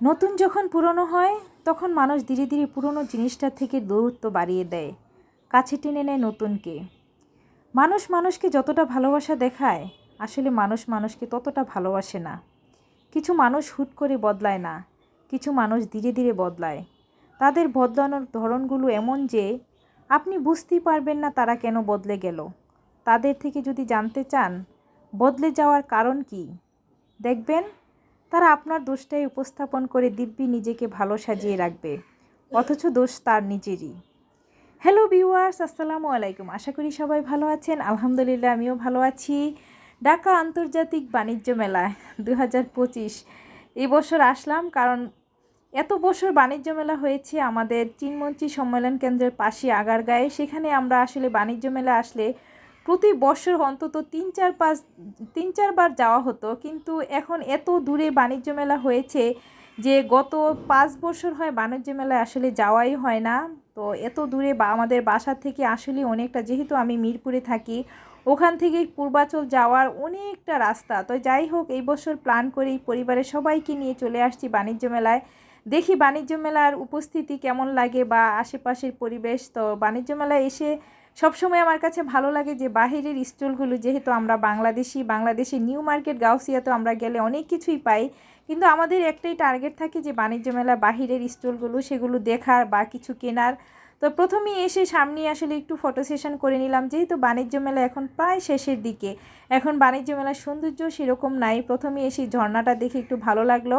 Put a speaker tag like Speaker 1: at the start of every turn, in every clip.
Speaker 1: নতুন যখন পুরনো হয়, তখন মানুষ ধীরে ধীরে পুরনো জিনিসটার থেকে দূরত্ব বাড়িয়ে দেয়, কাছে টেনে নেয় নতুনকে। মানুষ মানুষকে যতটা ভালোবাসা দেখায়, আসলে মানুষ মানুষকে ততটা ভালোবাসে না। কিছু মানুষ হুট করে বদলায় না, কিছু মানুষ ধীরে ধীরে বদলায়। তাদের বদলানোর ধরনগুলো এমন যে, আপনি বুঝতেই পারবেন না তারা কেন বদলে গেল। তাদের থেকে যদি জানতে চান, বদলে যাওয়ার কারণ কি? দেখবেন তারা আপনার দোষটাই উপস্থাপন করে দিব্যি নিজেকে ভালো সাজিয়ে রাখবে, অথচ দোষ তার নিজেরই। হ্যালো ভিউয়ার্স আসসালামু আলাইকুম। আশা করি সবাই ভালো আছেন। আলহামদুলিল্লাহ, আমিও ভালো আছি। ঢাকা আন্তর্জাতিক বাণিজ্য মেলায় দু হাজার পঁচিশ। এই বছর আসলাম কারণ এত বছর বাণিজ্য মেলা হয়েছে আমাদের চিনমঞ্চি সম্মেলন কেন্দ্রের পাশে আগারগাঁয়ে। সেখানে আমরা আসলে বাণিজ্য মেলা আসলে প্রতি বছর অন্তত তিন চার পাঁচ, তিন চারবার যাওয়া হতো। কিন্তু এখন এত দূরে বাণিজ্য মেলা হয়েছে যে গত পাঁচ বছর হয় বাণিজ্য মেলায় আসলে যাওয়াই হয় না। তো এত দূরে বা, আমাদের বাসা থেকে আসলে অনেকটা, যেহেতু আমি মিরপুরে থাকি, ওখান থেকে পূর্বাচল যাওয়ার অনেকটা রাস্তা। তো যাই হোক, এই বছর প্ল্যান করেই পরিবারের সবাইকে নিয়ে চলে আসছি বাণিজ্য মেলায়। দেখি বাণিজ্য মেলার উপস্থিতি কেমন লাগে বা, আশেপাশের পরিবেশ। তো বাণিজ্য মেলায় এসে সবসময় আমার কাছে ভালো লাগে যে বাহিরের স্টলগুলো, যেহেতু আমরা বাংলাদেশি বাংলাদেশি নিউ মার্কেট গাউসিয়াতে আমরা গেলে অনেক কিছুই পাই। কিন্তু আমাদের একটাই টার্গেট থাকে যে বাণিজ্য মেলা বাহিরের স্টলগুলো, সেগুলো দেখার বা কিছু কেনার। তো প্রথমেই এসে সামনে আসলে একটু ফটো সেশন করে নিলাম। যেহেতু বাণিজ্য মেলা এখন প্রায় শেষের দিকে, এখন বাণিজ্য মেলার সৌন্দর্য সেরকম নাই। প্রথমে এসে ঝর্ণাটা দেখে একটু ভালো লাগল।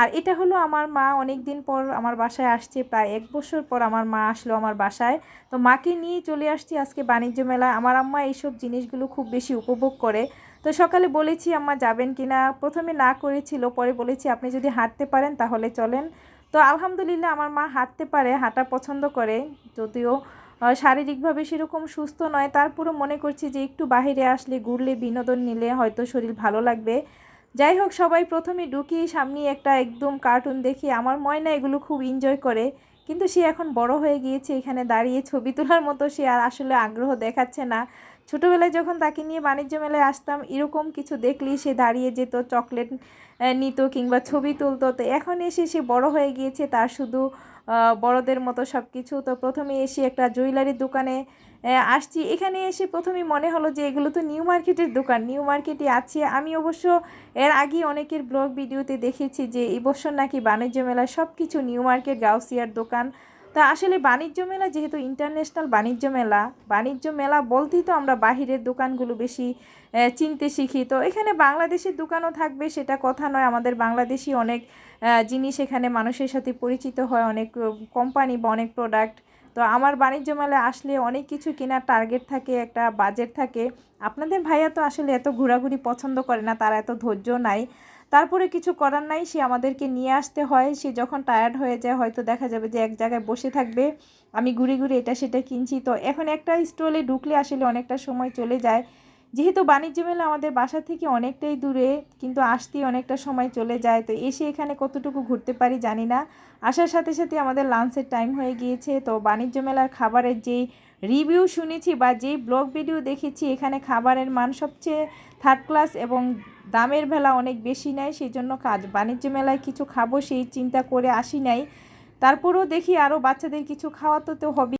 Speaker 1: আর এটা হলো আমার মা অনেক দিন পর আমার বাসায় আসছে, প্রায় এক বছর পর আমার মা আসলো আমার বাসায়। তো মাকে নিয়ে চলে আসছি আজকে বাণিজ্য মেলায় আমার আম্মা এইসব জিনিসগুলো খুব বেশি উপভোগ করে। তো সকালে বলেছি, আম্মা যাবেন কিনা? প্রথমে না করেছিল, পরে বলেছি, আপনি যদি হাঁটতে পারেন তাহলে চলেন। তো আলহামদুলিল্লাহ আমার মা হাঁটতে পারে, হাঁটা পছন্দ করে। যদিও শারীরিকভাবে সেরকম সুস্থ নয়। তারপরও মনে করছি যে একটু বাইরে আসলে ঘুরলে, বিনোদন নিলে হয়তো শরীর ভালো লাগবে। যাই হোক, সবাই প্রথমে ঢুকি সামনে একটা একদম কার্টুন দেখি। আমার ময়না এগুলো খুব এনজয় করে। কিন্তু সে এখন বড় হয়ে গিয়েছে। এখানে দাঁড়িয়ে ছবি তোলার মতো সে আর আসলে আগ্রহ দেখাচ্ছে না। ছোটোবেলায় যখন তাকে নিয়ে বাণিজ্য মেলায় আসতাম, এরকম কিছু দেখলেই সে দাঁড়িয়ে যেত, চকলেট নিত কিংবা ছবি তুলতো। তো এখন এসে সে বড় হয়ে গিয়েছে, তার শুধু বড়দের মতো সব কিছু তো প্রথমে এসে একটা জুয়েলারির দোকানে আসছি। এখানে এসে প্রথমে মনে হলো যে এগুলো তো নিউ মার্কেটের দোকান, নিউ মার্কেটে আছে। আমি অবশ্য এর আগে অনেকের ব্লগ ভিডিওতে দেখেছি যে এই বছর নাকি বাণিজ্য মেলায় সব কিছু নিউ মার্কেট, গাউসিয়ার দোকান তা আসলে বাণিজ্য মেলা যেহেতু ইন্টারন্যাশনাল বাণিজ্য মেলা বাণিজ্য মেলা বলতেই তো আমরা বাহিরের দোকানগুলো বেশি চিনতে শিখি। তো এখানে বাংলাদেশের দোকানও থাকবে, সেটা কথা নয়। আমাদের বাংলাদেশি অনেক জিনিস এখানে মানুষের সাথে পরিচিত হয়, অনেক কোম্পানি বা অনেক প্রোডাক্ট তো আমার বাণিজ্য মেলায় আসলে অনেক কিছু কেনার টার্গেট থাকে, একটা বাজেট থাকে। আপনাদের ভাইয়া তো আসলে এত ঘোরাঘুরি পছন্দ করে না, তার এত ধৈর্য নাই। তারপরে কিছু করার নাই, সে আমাদেরকে নিয়ে আসতে হয়, সে যখন টায়ার্ড হয়ে যায়, হয়তো দেখা যাবে যে এক জায়গায় বসে থাকবে, আমি ঘুরে ঘুরে এটা সেটা কিনছি। তো এখন একটা স্টলে ঢুকলে আসলে অনেকটা সময় চলে যায়। যেহেতু বাণিজ্য মেলা আমাদের বাসা থেকে অনেকটাই দূরে, কিন্তু আসতেই অনেকটা সময় চলে যায়। তো এসে এখানে কতটুকু ঘুরতে পারি জানি না। আসার সাথে সাথে আমাদের লাঞ্চের টাইম হয়ে গিয়েছে। তো বাণিজ্য মেলার খাবারের যেই রিভিউ শুনেছি বা যেই ব্লগ ভিডিও দেখেছি, এখানে খাবারের মান সবচেয়ে থার্ড ক্লাস এবং দামের ভেলা অনেক বেশি নেয় সেই জন্য কাজ, বাণিজ্য মেলায় কিছু খাব সেই চিন্তা করে আসি নাই। তারপরেও দেখি আরও বাচ্চাদের কিছু খাওয়াতে তো হবে